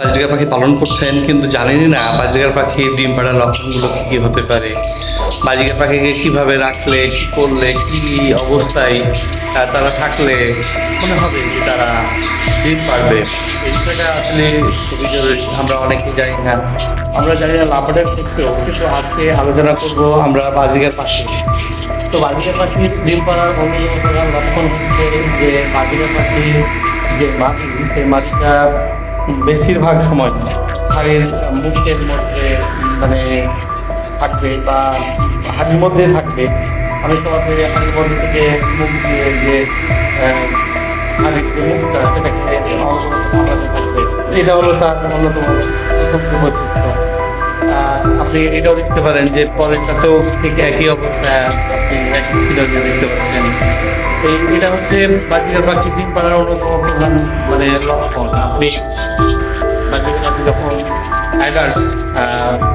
বাজরিকা পাখি পালন করছেন, কিন্তু জানেনই না বাজরিকার পাখি ডিম পাড়ার লক্ষণগুলো কী কী হতে পারে বাজরিকা পাখিকে কীভাবে রাখলে, কি করলে, কি অবস্থায় তারা থাকলে মনে হবে যে তারা ডিম পারবে এই বিষয়টা আসলে খুবই জরুরি, আমরা অনেকে জানি না। আমরা জানি না লাভের ক্ষেত্রেও কিন্তু আজকে আলোচনা করব আমরা বাজিকার পাখি। তো বাজিকার পাখির ডিম পাড়ার অন্যতম লক্ষণ হচ্ছে যে বাজিকার পাখির যে মাটি, সেই মাটিটা বেশিরভাগ সময় হাড়ের মুখের মধ্যে মানে থাকবে বা হাড়ির মধ্যে থাকবে। আমি সবার থেকে হাড়ির মধ্যে থেকে মুখ দিয়ে যে হাড়ির যে মুখটা খেয়ে থাকবে এটা হলো তার অন্যতম বৈশিষ্ট্য। আপনি এটাও দেখতে পারেন যে পরেরটাতেও ঠিক একই অবস্থা আপনি দেখতে পাচ্ছেন। এই এটা হচ্ছে বাকিরা পাখি ডিম পাড়ার অন্যতম প্রধান মানে লক্ষণ। আপনি বাকিরা পাখি যখন অ্যাডার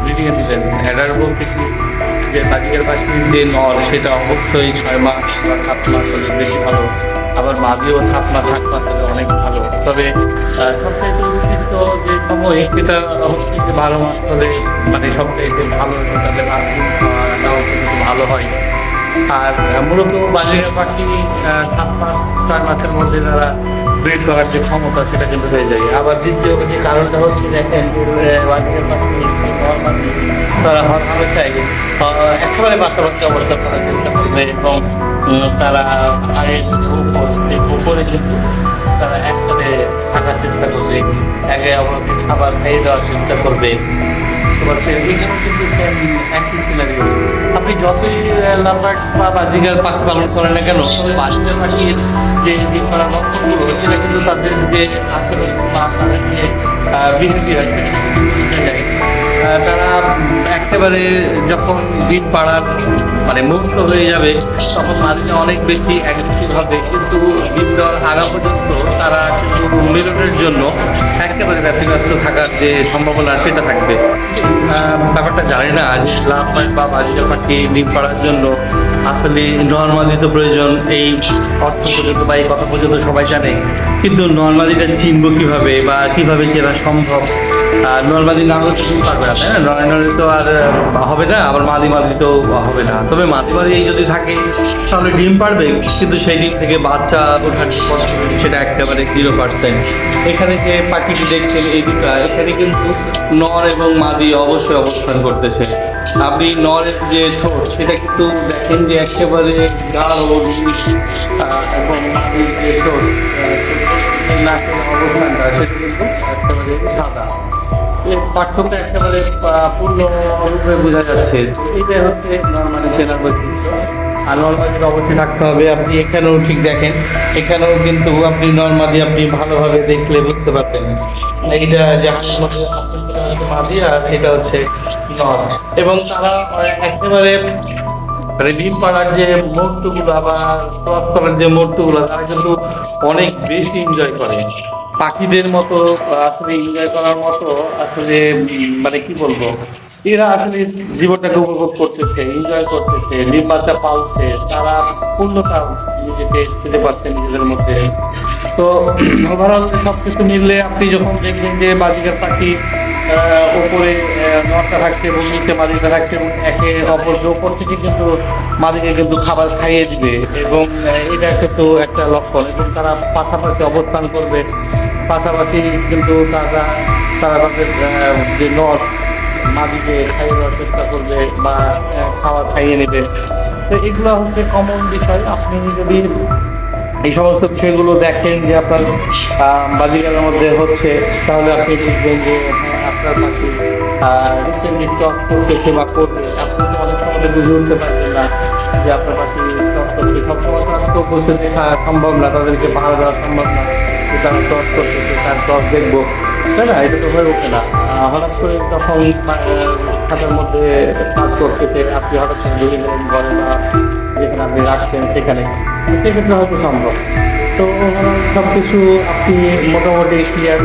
ব্রিডিং এ দিলেন অ্যাডার বলতে কি যে বাজিকার পাখির যে নর সেটা অবশ্যই ছয় মাস বা সাত মাস হলে বেশি ভালো। আবার মাঝেও সাত মাস আট মাস হলে অনেক ভালো। তবে আহ, যে সময় সেটা হচ্ছে বারো মাস হলে মানে সবচাইতে ভালো তাদের আর্থিকটাও কিন্তু ভালো হয়। আর মূলত বাজিকা পাখি সাত মাস ছয় মাসের মধ্যে তারা ব্রিড করার যে ক্ষমতা সেটা কিন্তু হয়ে যায়। আবার দ্বিতীয় যে কারণটা হচ্ছে দেখেন বাজিকা পাখি তারা হামেশাই আহ, একেবারে পাশাপাশি অবস্থা করার চেষ্টা করবে এবং তারা উপর উপরে কিন্তু খাবার খাইয়ে দেওয়ার চেষ্টা করবে। বুঝতে পারছেন এখানে কিন্তু আপনি যতই লাম্বার বা বাজিকার পাখি পালন করেন না কেন, তবে বাজিকার যে যে করা লক্ষণগুলো সেটা কিন্তু তাদের যে আচরণ বা তাদের যে বিহেভিয়ার তারা একেবারে যখন ডিম পাড়ার মানে মুক্ত হয়ে যাবে, তখন মাঝে অনেক বেশি অ্যাগ্রেসিভ হবে কিন্তু ডিম দেওয়ার আগা পর্যন্ত তারা কিন্তু মিলনের জন্য একেবারে ব্যতিব্যস্ত থাকার যে সম্ভাবনা সেটা থাকবে। ব্যাপারটা জানি না, আজ লাভ বা বাজি ব্যাপারটি ডিম পাড়ার জন্য। আসলে নর্মালি তো প্রয়োজন এই অর্থ পর্যন্ত বা এই কথা পর্যন্ত সবাই জানে। কিন্তু নর্মালিটা চিনবো কীভাবে বা কীভাবে চেনা সম্ভব? আর নর্মালি না হলে কিছুই পারবে না, তাই না? নর্মালি তো আর হবে না, আবার মাদি মাদি তো হবে না। তবে মাদি মাদি এই যদি থাকে, তাহলে ডিম পারবে, কিন্তু সেই ডিম থেকে বাচ্চা ওঠার সেটা একেবারে জিরো পার্সেন্ট এখানে যে পাখিটি দেখছেন, এই দুটা, এখানে কিন্তু নর এবং মাদি অবশ্যই অবস্থান করতেছে। আপনি নরের যে ঠোঁট, সেটা কিন্তু দেখেন যে একেবারে গাঢ় এবং মাদির যে ঠোঁট অবস্থানটা, সেটা কিন্তু একেবারে সাদা। পার্থক্য একেবারে পূর্ণরূপে বোঝা যাচ্ছে। এইটাই হচ্ছে নর্মালি বৈশিষ্ট্য। আর নর্মালি অবশ্যই থাকতে হবে, আপনি এখানেও ঠিক দেখেন। এখানেও কিন্তু আপনি নর্মালি আপনি ভালোভাবে দেখলে বুঝতে পারবেন। এইটা যে মাদি আর এটা হচ্ছে নর এবং তারা একেবারে মানে ডিম পাড়ার যে মুহূর্তগুলো করার যে মুহূর্তগুলো তারা কিন্তু অনেক বেশি এনজয় করে। পাখিদের মতো আসলে এনজয় করার মতো আসলে মানে কি বলব? এরা আসলে জীবনটাকে উপভোগ করতেছে এনজয় করতেছে বাচ্চা পালছে তারা পূর্ণতা নিজেকে পেতে পারছে নিজেদের মধ্যে। তো ওভারঅল সব কিছু মিললে আপনি যখন দেখবেন যে বাজিকার পাখি আহ, নটটা থাকছে এবং নিচে মাদিটা থাকছে এবং একে অপর ওপর থেকে কিন্তু মাদিকে কিন্তু খাবার খাইয়ে দিবে এবং এটা কিন্তু একটা লক্ষণ এবং তারা পাশাপাশি অবস্থান করবে। পাশাপাশি কিন্তু তারা তারা তাদের যে নট মাদিকে খাইয়ে দেওয়ার চেষ্টা করবে বা খাবার খাইয়ে নেবে। তো এগুলো হচ্ছে কমন বিষয়। আপনি যদি এই সমস্ত বিষয়গুলো দেখেন যে আপনার আহ, বাজিকারের মধ্যে হচ্ছে তাহলে আপনি বুঝবেন যে হ্যাঁ, আপনার পাখি রিসেন্টলি টক করবে আপনি অনেক সময় বুঝে উঠতে পারবেন না যে আপনার পাখি টক করছে সবসময় তো দেখা সম্ভব না তাদেরকে পাহাড় দেওয়া সম্ভব না। তারা টক করতেছে তার টক দেখব। তাই না এটা তো হয়ে ওঠে না। হঠাৎ করে যখন খাতার মধ্যে কাজ করতেছে আপনি হঠাৎ করে ঢুকে গেলেন ঘরে বা যেখানে আপনি রাখছেন সেখানে, সেক্ষেত্রে হয়তো সম্ভব। তো সব কিছু আপনি মোটামুটি ক্লিয়ার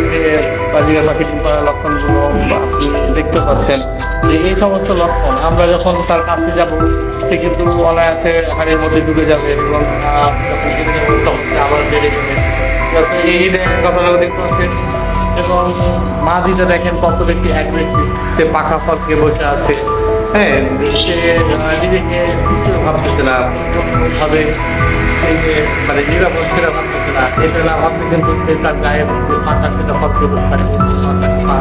বাজিকা পাখি করার লক্ষণগুলো আপনি দেখতে পাচ্ছেন। যে এই সমস্ত লক্ষণ, আমরা যখন তার কাছে যাব, সে কিন্তু অনায়াসে হাড়ের মধ্যে ঢুকে যাবে এবং তখন আবার বেড়ে যাবে। যাতে এই দেখেন দেখতে পাচ্ছেন? এবং মাদিটা দেখেন কত বেশি অ্যাগ্রেসিভ সে পাকা ফলকে বসে আছে হ্যাঁ? সে নিজেকে কিছু ভাবতেছে না যে মানে নিরাপদ সেটা না। এটা না ভাবতে কিন্তু তার গায়ে পাকা সেটা ফলকে বসে থাকে না।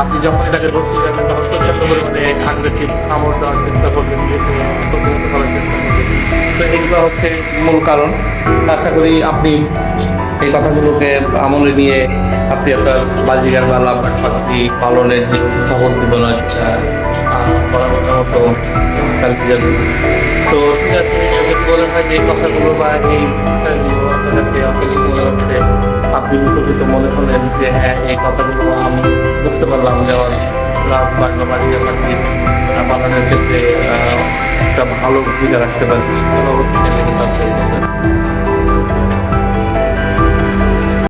আপনি যখন এটাকে ধরতে যাবেন, তখন প্রচণ্ড পরিমাণে আগ্রেসিভ কামড় দেওয়ার চেষ্টা করবেন করার চেষ্টা করবেন। তো এগুলো হচ্ছে মূল কারণ। আশা করি আপনি এই কথাগুলোকে আমলে নিয়ে আপনি আপনার বাজিগার বা লাভ পাখি পালনের যে সহজ চালিয়ে যাবেন তো কথাগুলো আপনি মনে হলেন যে হ্যাঁ এই কথাগুলো আমি বুঝতে পারলাম যে আমার লাভ বা বাজিগার পাখির আহ, ক্ষেত্রে একটা ভালো ভূমিকা রাখতে পারি অবশ্যই